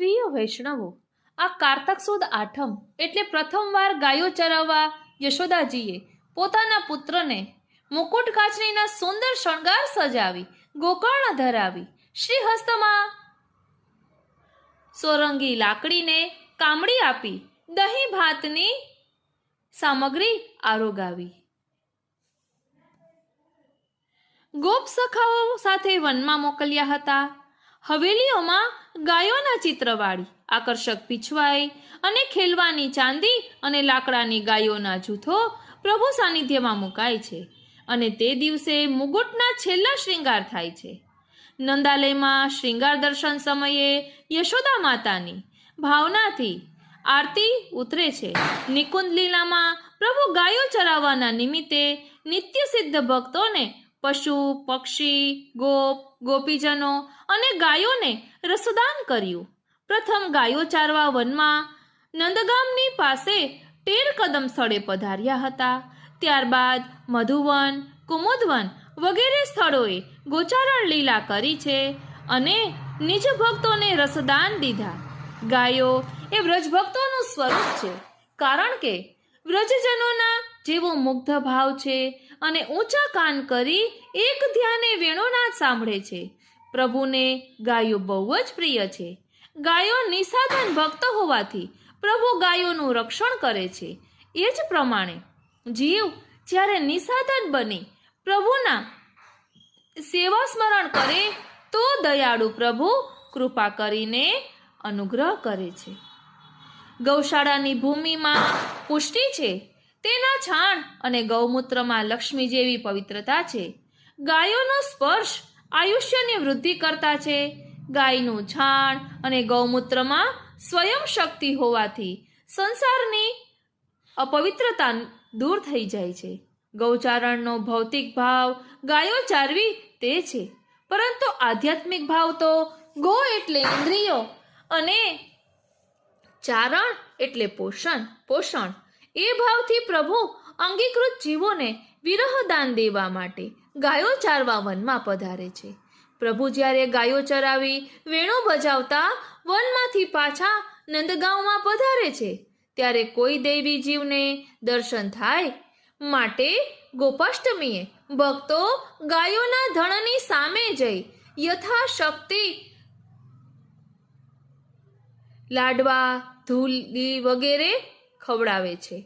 પ્રિય વૈષ્ણવો, આ કારતક સુદ આઠમ એટલે પ્રથમવાર ગાયો ચરાવવા યશોદાજીએ પોતાના પુત્રને મુકુટ કાચરીના સુંદર શણગાર સજાવી, ગોકર્ણ ધરાવી શ્રી હસ્તમાં સોરંગી લાકડીને કામડી આપી, દહીં ભાતની સામગ્રી આરોગાવી. ગોપ સખાઓ સાથે વનમાં મોકલ્યા હતા. હવેલીઓમાં ગાયોના ચિત્રવાળી, આકર્ષક પીછવાઈ અને ખેલવાની ચાંદી અને લાકડાની ગાયોના જૂથો પ્રભુ સાનિધ્યમાં મુકાય છે અને તે દિવસે મુગુટના છેલ્લા શ્રૃંગાર થાય છે. નંદાલયમાં શ્રૃંગાર દર્શન સમયે યશોદા માતાની ભાવનાથી આરતી ઉતરે છે. નિકુંજ લીલામાં પ્રભુ ગાયો ચરાવવાના નિમિત્તે નિત્ય સિદ્ધ ભક્તોને પશુ, પક્ષી, ગોપ, ગોપીજનો અને ગાયોને રસદાન કર્યું. પ્રથમ ગાયો ચારવા વનમાં નંદગામની પાસે તેર કદમ સ્થળે પધાર્યા હતા. ત્યારબાદ મધુવન, કુમુદવન વગેરે સ્થળોએ ગોચારણ લીલા કરી છે અને નિજ ભક્તોને રસદાન દીધા. ગાયો એ વ્રજભક્તોનું સ્વરૂપ છે, કારણ કે વ્રજજનોના જેવો મુગ્ધ ભાવ છે અને ઊંચા કાન કરી એક ધ્યાને વેણોનાદ સાંભળે છે. પ્રભુને ગાયો બહુ જ પ્રિય છે. ગાયો નિસાધન ભક્ત હોવાથી પ્રભુ ગાયોનું રક્ષણ કરે છે. એ જ પ્રમાણે જીવ જ્યારે નિસાધન બને, પ્રભુના સેવા સ્મરણ કરે, તો દયાળુ પ્રભુ કૃપા કરીને અનુગ્રહ કરે છે. ગૌશાળાની ભૂમિમાં પુષ્ટિ છે. તેના છાણ અને ગૌમૂત્રમાં લક્ષ્મી જેવી પવિત્રતા છે. ગાયોનો સ્પર્શ આયુષ્યની વૃદ્ધિ કરતા છે. ગાયનું છાણ અને ગૌમૂત્રમાં સ્વયં શક્તિ હોવાથી સંસારની અપવિત્રતા દૂર થઈ જાય છે. ગૌચારણનો ભૌતિક ભાવ ગાયો ચારવી તે છે. પરંતુ આધ્યાત્મિક ભાવ તો ગો એટલે ઇન્દ્રિયો અને ચારણ એટલે પોષણ પોષણ. એ ભાવથી પ્રભુ અંગીકૃત જીવોને વિરહદાન દેવા માટે ગાયો ચારવા વનમાં પધારે છે. પ્રભુ જ્યારે ગાયો ચરાવી વેણો બજાવતા વનમાંથી પાછા નંદગાંવમાં પધારે છે, ત્યારે કોઈ દૈવી જીવને દર્શન થાય માટે ગોપાષ્ટમીએ ભક્તો ગાયોના ધણની સામે જઈ યથાશક્તિ લાડવા, ધૂલી વગેરે ખવડાવે છે.